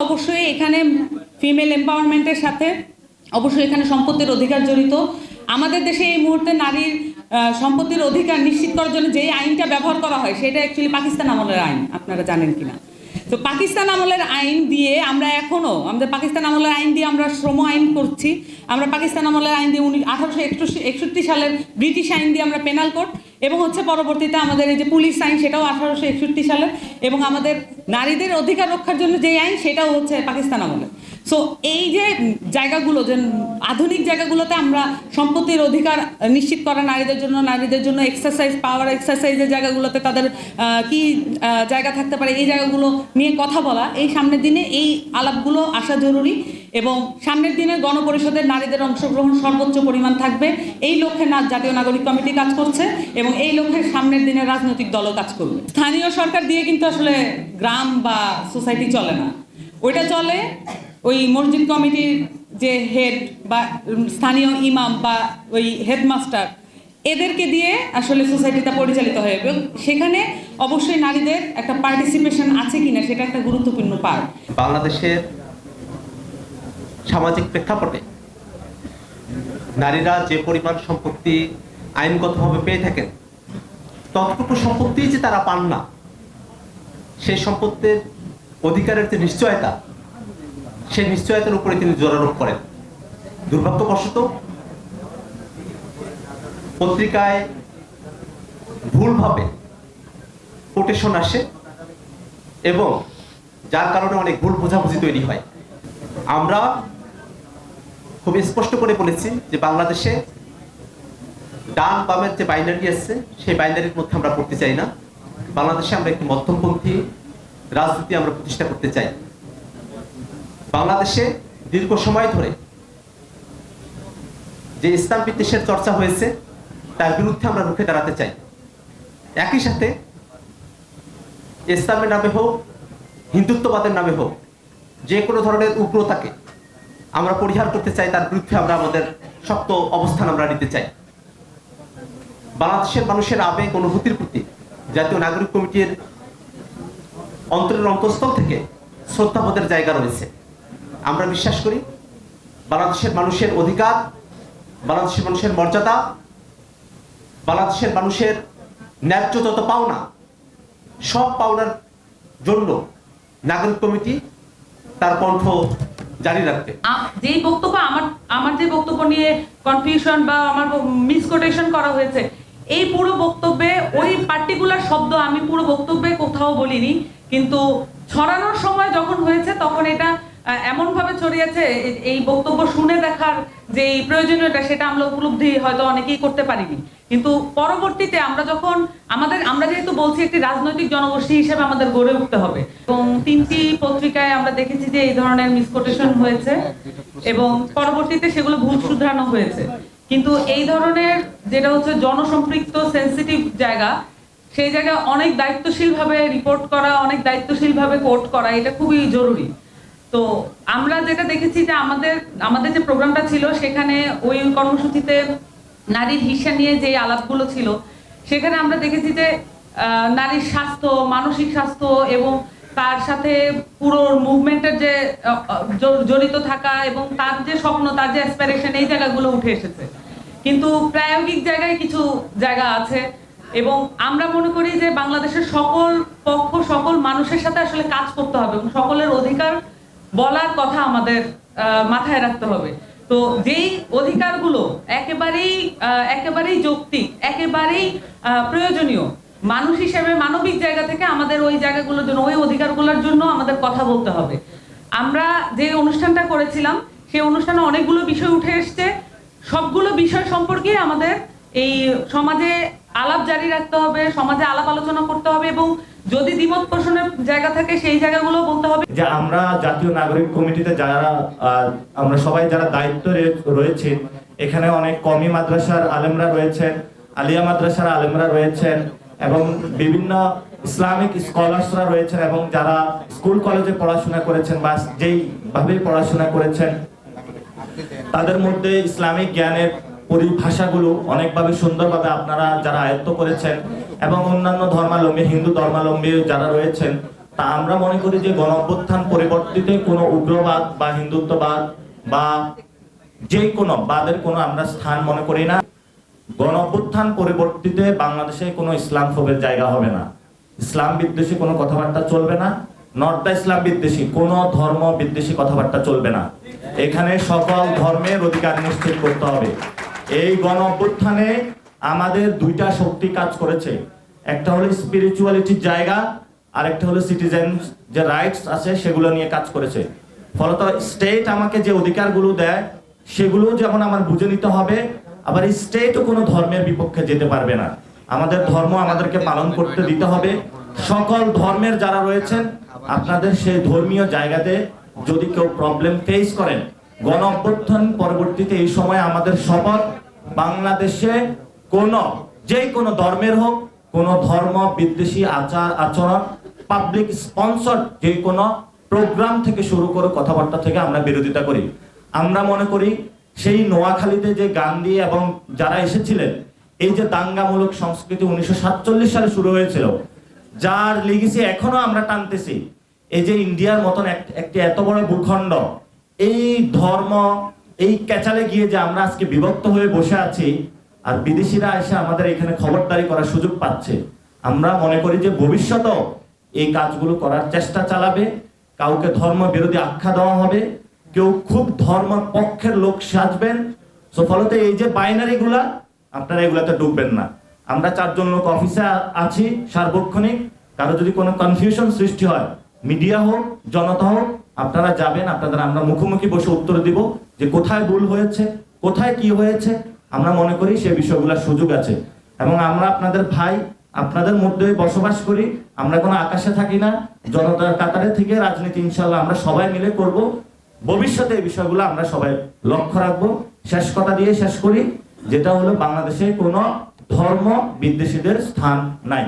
অবশ্যই এখানে ফিমেল এম্পাওয়ারমেন্টের সাথে অবশ্যই এখানে সম্পত্তির অধিকার জড়িত। আমাদের দেশে এই মুহূর্তে নারীর সম্পত্তির অধিকার নিশ্চিত করার জন্য যেই আইনটা ব্যবহার করা হয়, সেটা অ্যাকচুয়ালি পাকিস্তান আমলের আইন, আপনারা জানেন কিনা? তো পাকিস্তান আমলের আইন দিয়ে আমরা এখনও আমাদের পাকিস্তান আমলের আইন দিয়ে আমরা শ্রম আইন করছি। আমরা পাকিস্তান আমলের আইন দিয়ে উনি আঠারোশো একষট্টি সালের ব্রিটিশ আইন দিয়ে আমরা পেনাল কোড এবং হচ্ছে পরবর্তীতে আমাদের এই যে পুলিশ আইন, সেটাও আঠারোশো একষট্টি সালে এবং আমাদের নারীদের অধিকার রক্ষার জন্য যে আইন, সেটাও হচ্ছে পাকিস্তান আমলের সো এই যে জায়গাগুলো, যে আধুনিক জায়গাগুলোতে আমরা সম্পত্তির অধিকার নিশ্চিত করা নারীদের জন্য নারীদের জন্য এক্সারসাইজ পাওয়ার এক্সারসাইজের জায়গাগুলোতে তাদের কি জায়গা থাকতে পারে, এই জায়গাগুলো নিয়ে কথা বলা, এই সামনের দিনে এই আলাপগুলো আসা জরুরি এবং সামনের দিনে গণপরিষদের নারীদের অংশগ্রহণ সর্বোচ্চ পরিমাণ থাকবে। এই লক্ষ্যে না, জাতীয় নাগরিক কমিটি কাজ করছে এবং এই লক্ষ্যে সামনের দিনে রাজনৈতিক দলও কাজ করবে। স্থানীয় সরকার দিয়ে কিন্তু আসলে গ্রাম বা সোসাইটি চলে না। ওইটা চলে ওই মসজিদ কমিটির যে হেড বা স্থানীয় ইমাম বা ওই হেডমাস্টার, এদেরকে দিয়ে আসলে সোসাইটিটা পরিচালিত হয় এবং সেখানে অবশ্যই নারীদের একটা পার্টিসিপেশন আছে কিনা সেটা একটা গুরুত্বপূর্ণ পার্ট বাংলাদেশের সামাজিক প্রেক্ষাপটে নারীরা যে পরিমাণ সম্পত্তি আইনগতভাবে পেয়ে থাকেন, ততটুকু সম্পত্তি যে তারা পান না, সেই সম্পত্তির অধিকারের যে নিশ্চয়তা সেই নিশ্চয়তার উপরে তিনি জোরারোপ করেন। দুর্ভাগ্যবশত, পত্রিকায় ভুলভাবে কোটেশন আসে এবং যার কারণে অনেক ভুল বোঝাবুঝি তৈরি হয়। আমরা খুব স্পষ্ট করে বলেছি যে বাংলাদেশে ডান বামের যে বাইনারি আছে সেই বাইনারির মধ্যে আমরা পড়তে চাই না। বাংলাদেশে আমরা একটি মধ্যমপন্থী রাজনীতি আমরা প্রতিষ্ঠা করতে চাই। বাংলাদেশে দীর্ঘ সময় ধরে যে ইসলাম বিদ্বেষের চর্চা হয়েছে, তার বিরুদ্ধে আমরা রুখে দাঁড়াতে চাই। একই সাথে ইসলামের নামে হোক, হিন্দুত্ববাদের নামে হোক, যে কোনো ধরনের উগ্রতাকে আমরা পরিহার করতে চাই, তার বিরুদ্ধে আমরা আমাদের শক্ত অবস্থান আমরা নিতে চাই। বাংলাদেশের মানুষের আবেগ, অনুভূতির প্রতি জাতীয় নাগরিক কমিটির অন্তরের অন্তঃস্থল থেকে শ্রদ্ধাবোধের জায়গা রয়েছে। আমরা বিশ্বাস করি, বাংলাদেশের মানুষের অধিকার, বাংলাদেশের মানুষের মর্যাদা, বাংলাদেশের মানুষের ন্যায্য যত পাওনা, সব পাওনার জন্য নাগরিক কমিটি তার কণ্ঠ জারি রাখবে। আ- যেই বক্তব্য আমার আমার যে বক্তব্য নিয়ে কনফিউশন বা আমার মিসকোটেশন করা হয়েছে, এই পুরো বক্তব্যে, ওই পার্টিকুলার শব্দ আমি পুরো বক্তব্যে কোথাও বলিনি, কিন্তু ছড়ানোর সময় যখন হয়েছে, তখন এটা এমনভাবে ছড়িয়েছে এ- এই বক্তব্য শুনে দেখার যে এই প্রয়োজনীয়তা, সেটা আমরা উপলব্ধি হয়তো অনেকেই করতে পারিনি। কিন্তু পরবর্তীতে আমরা যখন আমাদের, আমরা যেহেতু বলছি একটি রাজনৈতিক জনগোষ্ঠী হিসেবে আমাদের গড়ে উঠতে হবে, এবং তিনটি পত্রিকায় আমরা দেখেছি যে এই ধরনের মিসকোটেশন হয়েছে, এবং পরবর্তীতে সেগুলো ভুল শুধরানো হয়েছে। কিন্তু এই ধরনের যেটা হচ্ছে জনসম্পৃক্ত সেন্সিটিভ জায়গা, সেই জায়গায় অনেক দায়িত্বশীলভাবে রিপোর্ট করা, অনেক দায়িত্বশীলভাবে কোর্ট করা, এটা খুবই জরুরি। তো আমরা যেটা দেখেছি যে আমাদের আমাদের যে প্রোগ্রামটা ছিল, সেখানে ওই কর্মসূচিতে নারীর হিসা নিয়ে যে আলাপগুলো ছিল, সেখানে আমরা দেখেছি যে নারীর স্বাস্থ্য, মানসিক স্বাস্থ্য এবং তার সাথে পুরো মুভমেন্টের যে জড়িত থাকা এবং তার যে স্বপ্ন, তার যে অ্যাসপিরেশন এই জায়গাগুলো উঠে এসেছে। কিন্তু প্রায়োগিক জায়গায় কিছু জায়গা আছে এবং আমরা মনে করি যে বাংলাদেশের সকল পক্ষ, সকল মানুষের সাথে আসলে কাজ করতে হবে এবং সকলের অধিকার বলার কথা আমাদের মাথায় রাখতে হবে। তো যেই অধিকারগুলো একেবারেই একেবারেই যৌক্তিক, একেবারেই প্রয়োজনীয়, মানুষ হিসেবে মানবিক জায়গা থেকে আমাদের ওই জায়গাগুলোর জন্য, ওই অধিকারগুলোর জন্য আমাদের কথা বলতে হবে। আমরা যে অনুষ্ঠানটা করেছিলাম, সেই অনুষ্ঠানে অনেকগুলো বিষয় উঠে এসছে। সবগুলো বিষয় সম্পর্কে আমাদের এই সমাজে আলাপ জারি রাখতে হবে, সমাজে আলাপ আলোচনা করতে হবে এবং যদি দ্বিমত পোষণের জায়গা থাকে, সেই জায়গাগুলো বলতে হবে। যে আমরা জাতীয় নাগরিক কমিটিতে যারা আমরা সবাই যারা দায়িত্ব রয়েছে, এখানে অনেক কমি মাদ্রাসার আলেমরা রয়েছেন, আলিয়া মাদ্রাসার আলেমরা রয়েছেন, এবং বিভিন্ন ইসলামিক স্কলার্সরা রয়েছেন, এবং যারা স্কুল কলেজে পড়াশোনা করেছেন বা যেইভাবে পড়াশোনা করেছেন, তাদের মধ্যে ইসলামিক জ্ঞানের পরিভাষাগুলো অনেকভাবে সুন্দরভাবে আপনারা যারা আয়ত্ত করেছেন এবং অন্যান্য ধর্মাবলম্বী হিন্দু ধর্মাবলম্বী যারা রয়েছেন, তা আমরা মনে করি যে গণ অভ্যুত্থান পরিবর্তিতে কোনো উগ্রবাদ বা হিন্দুত্ববাদ বা যে কোনো বাদের কোনো আমরা স্থান মনে করি না। গণ অভ্যুত্থান পরিবর্তিতে বাংলাদেশে কোনো ইসলাম ফোবের জায়গা হবে না। ইসলাম বিদ্বেষী কোনো কথাবার্তা চলবে না। দ্য ইসলাম বিদ্বেষী কোনো ধর্ম বিদ্বেষী কথাবার্তা চলবে না। এখানে সকল ধর্মের অধিকার নিশ্চিত করতে হবে। এই গণ অভ্যুত্থানে আমাদের দুইটা শক্তি কাজ করেছে। একটা হলো স্পিরিচুয়ালিটির জায়গা আর একটা হলো সিটিজেন যে রাইটস আছে সেগুলো নিয়ে কাজ করেছে। ফলত স্টেট আমাকে যে অধিকারগুলো দেয় সেগুলো যেমন আমার বুঝে নিতে হবে, আবার স্টেটও কোনো ধর্মের বিপক্ষে যেতে পারবে না। আমাদের ধর্ম আমাদেরকে পালন করতে দিতে হবে। সকল ধর্মের যারা রয়েছেন, আপনাদের সেই ধর্মীয় জায়গাতে যদি কেউ প্রবলেম ফেস করেন গণ অভ্যুত্থান পরবর্তীতে এই সময় আমাদের শপথ, বাংলাদেশে কোন যে কোনো ধর্মের হোক, কোন ধর্ম, বিদ্বেষী আচার, আচরণ পাবলিক স্পন্সর যে কোনো প্রোগ্রাম থেকে শুরু করে কথাবার্তা থেকে আমরা বিরোধিতা করি। আমরা মনে করি সেই নোয়াখালীতে যে গান্ধী এবং যারা এসেছিলেন, এই যে দাঙ্গামূলক সংস্কৃতি উনিশশো সাতচল্লিশ সালে শুরু হয়েছিল, যার লিগেসি এখনও আমরা টানতেছি। এই যে ইন্ডিয়ার মতন এক- একটি এত বড় ভূখণ্ড, এই ধর্ম, এই ক্যাচালে গিয়ে যে আমরা আজকে বিভক্ত হয়ে বসে আছি আর বিদেশিরা এসে আমাদের এখানে খবরদারি করার সুযোগ পাচ্ছে। আমরা মনে করি যে ভবিষ্যতেও এই কাজগুলো করার চেষ্টা চালাবে। কাউকে ধর্ম বিরোধী আখ্যা দেওয়া হবে। কেউ খুব ধর্ম পক্ষের লোক সাজবেন সো ফলতে এই যে বাইনারি গুলা আপনারা এগুলাতে ডুববেন না। আমরা চারজন লোক অফিসে আছি সার্বক্ষণিক। কারও যদি কোনো কনফিউশন সৃষ্টি হয় মিডিয়া হোক, জনতা হোক, আপনারা যাবেন। আপনাদের আমরা মুখোমুখি বসে উত্তর দিব যে কোথায় ভুল হয়েছে, কোথায় কি হয়েছে। আমরা মনে করি সে বিষয়গুলোর সুযোগ আছে। এবং আমরা আপনাদের ভাই, আপনাদের মধ্যে বসবাস করি, আমরা কোনো আকাশে থাকি না, জনতার কাতারে থেকে রাজনীতি ইনশাল্লাহ আমরা সবাই মিলে করব। ভবিষ্যতে এই বিষয়গুলো আমরা সবাই লক্ষ্য রাখব। শেষ কথা দিয়ে শেষ করি, যেটা হলো বাংলাদেশে কোনো ধর্ম বিদ্বেষীদের স্থান নাই।